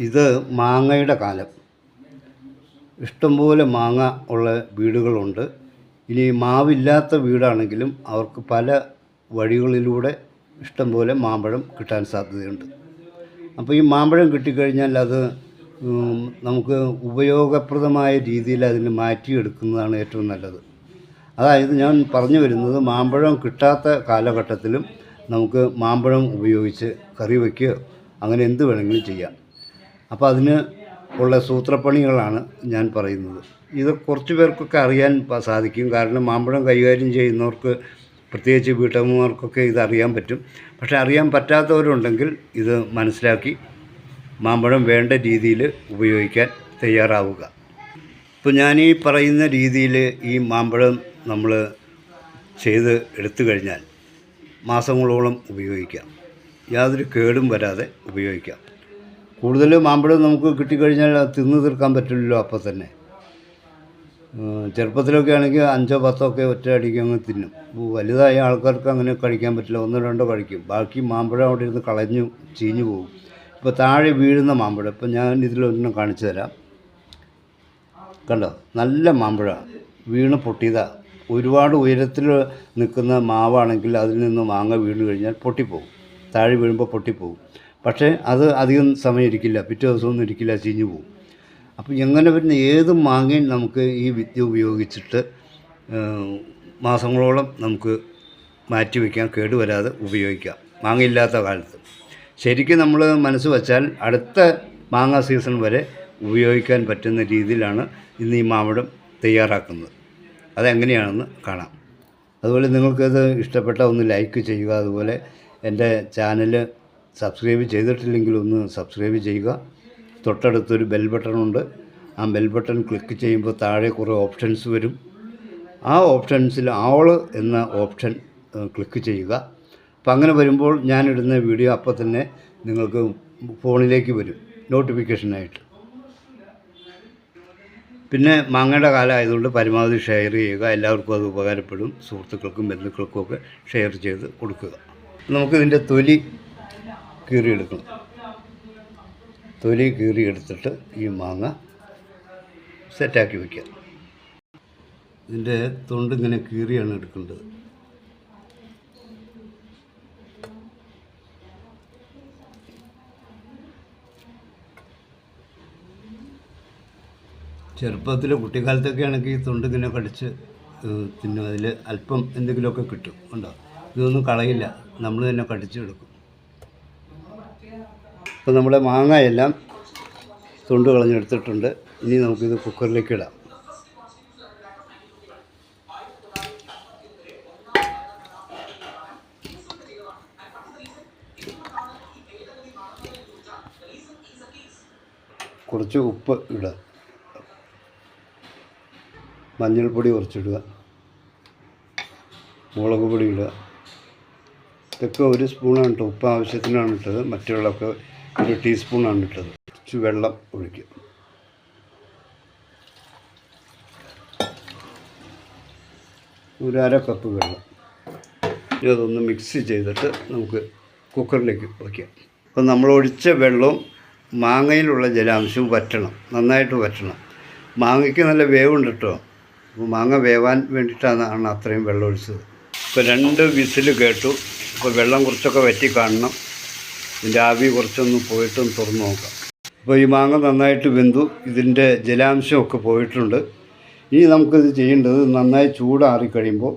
ഇത് മാങ്ങയുടെ കാലം. ഇഷ്ടംപോലെ മാങ്ങ ഉള്ള വീടുകളുണ്ട്. ഇനി മാവില്ലാത്ത വീടാണെങ്കിലും അവർക്ക് പല വഴികളിലൂടെ ഇഷ്ടംപോലെ മാമ്പഴം കിട്ടാൻ സാധ്യതയുണ്ട്. അപ്പോൾ ഈ മാമ്പഴം കിട്ടിക്കഴിഞ്ഞാൽ അത് നമുക്ക് ഉപയോഗപ്രദമായ രീതിയിൽ അതിനെ മാറ്റിയെടുക്കുന്നതാണ് ഏറ്റവും നല്ലത്. അതായത് ഞാൻ പറഞ്ഞു വരുന്നത് മാമ്പഴം കിട്ടാത്ത കാലഘട്ടത്തിലും നമുക്ക് മാമ്പഴം ഉപയോഗിച്ച് കറി വയ്ക്കുകയോ അങ്ങനെ എന്ത് വേണമെങ്കിലും ചെയ്യാം. അപ്പോൾ അതിന് ഉള്ള സൂത്രപ്പണികളാണ് ഞാൻ പറയുന്നത്. ഇത് കുറച്ച് പേർക്കൊക്കെ അറിയാൻ സാധിക്കും. കാരണം മാമ്പഴം കൈകാര്യം ചെയ്യുന്നവർക്ക് പ്രത്യേകിച്ച് വീട്ടമ്മമാർക്കൊക്കെ ഇത് അറിയാൻ പറ്റും. പക്ഷേ അറിയാൻ പറ്റാത്തവരുണ്ടെങ്കിൽ ഇത് മനസ്സിലാക്കി മാമ്പഴം വേണ്ട രീതിയിൽ ഉപയോഗിക്കാൻ തയ്യാറാവുക. ഇപ്പോൾ ഞാൻ ഈ പറയുന്ന രീതിയിൽ ഈ മാമ്പഴം നമ്മൾ ചെയ്ത് എടുത്തു കഴിഞ്ഞാൽ മാസങ്ങളോളം ഉപയോഗിക്കാം. യാതൊരു കേടും വരാതെ ഉപയോഗിക്കാം. കൂടുതൽ മാമ്പഴം നമുക്ക് കിട്ടിക്കഴിഞ്ഞാൽ തിന്ന് തീർക്കാൻ പറ്റില്ലല്ലോ അപ്പം തന്നെ. ചെറുപ്പത്തിലൊക്കെ ആണെങ്കിൽ അഞ്ചോ പത്തോ ഒക്കെ ഒറ്റ അടിക്ക് അങ്ങ് തിന്നും. വലുതായ ആൾക്കാർക്ക് അങ്ങനെ കഴിക്കാൻ പറ്റില്ല. ഒന്നോ രണ്ടോ കഴിക്കും. ബാക്കി മാമ്പഴം അവിടെ ഇരുന്ന് കളഞ്ഞു ചീഞ്ഞു പോകും. ഇപ്പോൾ താഴെ വീഴുന്ന മാമ്പഴം. ഇപ്പം ഞാൻ ഇതിലൊരെണ്ണം കാണിച്ചു തരാം. കണ്ടോ? നല്ല മാമ്പഴമാണ് വീണ് പൊട്ടിയതാണ് ഒരുപാട് ഉയരത്തിൽ നിൽക്കുന്ന മാവാണെങ്കിൽ അതിൽ നിന്ന് മാങ്ങ വീണ് കഴിഞ്ഞാൽ പൊട്ടിപ്പോകും താഴെ വീഴുമ്പോൾ പൊട്ടിപ്പോകും പക്ഷേ അത് അധികം സമയം ഇരിക്കില്ല പിറ്റേ ദിവസമൊന്നും ഇരിക്കില്ല ചീഞ്ഞു പോകും അപ്പോൾ എങ്ങനെ വരുന്ന ഏത് മാങ്ങയും നമുക്ക് ഈ വിദ്യ ഉപയോഗിച്ചിട്ട് മാസങ്ങളോളം നമുക്ക് മാറ്റി വയ്ക്കാം കേടുവരാതെ ഉപയോഗിക്കാം. മാങ്ങയില്ലാത്ത കാലത്ത്. ശരിക്കും നമ്മൾ മനസ്സ് വച്ചാൽ അടുത്ത മാങ്ങ സീസൺ വരെ ഉപയോഗിക്കാൻ പറ്റുന്ന രീതിയിലാണ് ഇന്ന് ഈ മാമ്പഴം തയ്യാറാക്കുന്നത്. അതെങ്ങനെയാണെന്ന് കാണാം. അതുപോലെ നിങ്ങൾക്കത് ഇഷ്ടപ്പെട്ട ഒന്ന് ലൈക്ക് ചെയ്യുക. അതുപോലെ എന്റെ ചാനൽ സബ്സ്ക്രൈബ് ചെയ്തിട്ടില്ലെങ്കിൽ ഒന്ന് സബ്സ്ക്രൈബ് ചെയ്യുക. തൊട്ടടുത്തൊരു ബെൽ ബട്ടൺ ഉണ്ട്. ആ ബെൽ ബട്ടൺ ക്ലിക്ക് ചെയ്യുമ്പോൾ താഴെ കുറേ ഓപ്ഷൻസ് വരും. ആ ഓപ്ഷൻസിൽ ആൾ എന്ന ഓപ്ഷൻ ക്ലിക്ക് ചെയ്യുക. അപ്പം അങ്ങനെ വരുമ്പോൾ ഞാനിടുന്ന വീഡിയോ അപ്പോൾ തന്നെ നിങ്ങൾക്ക് ഫോണിലേക്ക് വരും നോട്ടിഫിക്കേഷനായിട്ട് പിന്നെ മാങ്ങയുടെ കാലം ആയതുകൊണ്ട് പരമാവധി ഷെയർ ചെയ്യുക. എല്ലാവർക്കും അത് ഉപകാരപ്പെടും. സുഹൃത്തുക്കൾക്കും ബന്ധുക്കൾക്കും ഒക്കെ ഷെയർ ചെയ്ത് കൊടുക്കുക. നമുക്കിതിന്റെ തൊലി കീറിയെടുക്കണം തൊലി കീറിയെടുത്തിട്ട് ഈ മാങ്ങ സെറ്റാക്കി വയ്ക്കുക ഇതിന്റെ തൊണ്ട് ഇങ്ങനെ കീറിയാണ് എടുക്കേണ്ടത്. ചെറുപ്പത്തിൽ കുട്ടിക്കാലത്തൊക്കെ ആണെങ്കിൽ ഈ തൊണ്ട് ഇങ്ങനെ കടിച്ച് തിന്നും. അതിൽ അല്പം എന്തെങ്കിലുമൊക്കെ കിട്ടും. ഉണ്ടോ? ഇതൊന്നും കളയില്ല. നമ്മൾ തന്നെ കടിച്ചെടുക്കും അപ്പോൾ നമ്മുടെ മാങ്ങയെല്ലാം തൊണ്ട് കളഞ്ഞെടുത്തിട്ടുണ്ട്. ഇനി നമുക്കിത് കുക്കറിലേക്ക് ഇടാം. കുറച്ച് ഉപ്പ് ഇടുക. മഞ്ഞൾപ്പൊടി കുറച്ചിടുക. മുളക് പൊടി ഇടുക. ഇതൊക്കെ ഒരു സ്പൂണാണ് കേട്ടോ. ഉപ്പ് ആവശ്യത്തിനാണ് ഇട്ടത്. മറ്റുള്ളതൊക്കെ ഒരു ടീസ്പൂണാണ് ഇട്ടത്. കുറച്ച് വെള്ളം ഒഴിക്കും. ഒരു അര കപ്പ് വെള്ളം. ഇനി അതൊന്ന് മിക്സ് ചെയ്തിട്ട് നമുക്ക് കുക്കറിലേക്ക് വയ്ക്കാം അപ്പം നമ്മൾ ഒഴിച്ച വെള്ളവും മാങ്ങയിലുള്ള ജലാംശവും വറ്റണം. നന്നായിട്ട് വറ്റണം. മാങ്ങയ്ക്ക് നല്ല വേവുണ്ട് കേട്ടോ അപ്പോൾ മാങ്ങ വേവാൻ വേണ്ടിയിട്ടാണ് അത്രയും വെള്ളം ഒഴിച്ചത്. ഇപ്പോൾ രണ്ട് വിസിൽ കേട്ടു. അപ്പോൾ വെള്ളം കുറച്ചൊക്കെ വറ്റി കാണണം. ഇതിന്റെ ആവി കുറച്ചൊന്ന് പോയിട്ടൊന്ന് തുറന്ന് നോക്കാം. അപ്പോൾ ഈ മാങ്ങ നന്നായിട്ട് വെന്തു. ഇതിന്റെ ജലാംശമൊക്കെ പോയിട്ടുണ്ട്. ഇനി നമുക്കിത് ചെയ്യേണ്ടത് നന്നായി ചൂടാറി കഴിയുമ്പോൾ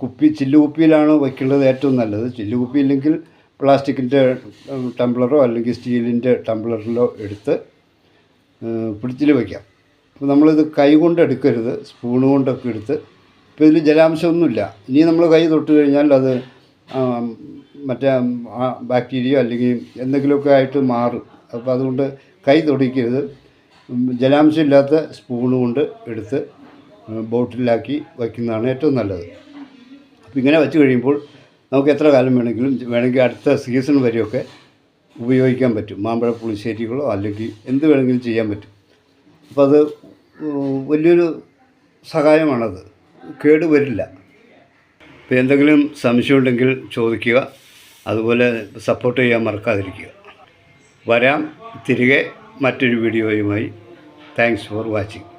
കുപ്പി ചില്ലുകുപ്പിയിലാണ് വയ്ക്കേണ്ടത് ഏറ്റവും നല്ലത്. ചില്ലുകുപ്പി ഇല്ലെങ്കിൽ പ്ലാസ്റ്റിക്കിന്റെ ടംബ്ലറോ അല്ലെങ്കിൽ സ്റ്റീലിന്റെ ടംബ്ലറിലോ എടുത്ത് പിടിച്ചിൽ വയ്ക്കാം അപ്പോൾ നമ്മളിത് കൈ കൊണ്ട് എടുക്കരുത്. സ്പൂണ് കൊണ്ടൊക്കെ എടുത്ത്. ഇപ്പോൾ ഇതിൽ ജലാംശമൊന്നുമില്ല. ഇനി നമ്മൾ കൈ തൊട്ട് കഴിഞ്ഞാൽ അത് മറ്റേ ബാക്ടീരിയ അല്ലെങ്കിൽ എന്തെങ്കിലുമൊക്കെ ആയിട്ട് മാറും. അപ്പോൾ അതുകൊണ്ട് കൈ തൊടിക്കരുത്. ജലാംശം ഇല്ലാത്ത സ്പൂണ് കൊണ്ട് എടുത്ത് ബോട്ടിലാക്കി വയ്ക്കുന്നതാണ് ഏറ്റവും നല്ലത്. അപ്പോൾ ഇങ്ങനെ വെച്ച് കഴിയുമ്പോൾ നമുക്ക് എത്ര കാലം വേണമെങ്കിലും വേണമെങ്കിൽ അടുത്ത സീസൺ വരെയൊക്കെ ഉപയോഗിക്കാൻ പറ്റും. മാമ്പഴ പുളിശ്ശേരികളോ അല്ലെങ്കിൽ എന്ത് വേണമെങ്കിലും ചെയ്യാൻ പറ്റും. അപ്പോൾ അത് വലിയൊരു സഹായമാണത്. കേടുവരില്ല ഇപ്പോൾ എന്തെങ്കിലും സംശയമുണ്ടെങ്കിൽ ചോദിക്കുക. അതുപോലെ സപ്പോർട്ട് ചെയ്യാൻ മറക്കാതിരിക്കുക. വരാം. തിരികെ മറ്റൊരു വീഡിയോയുമായി താങ്ക്സ് ഫോർ വാച്ചിങ്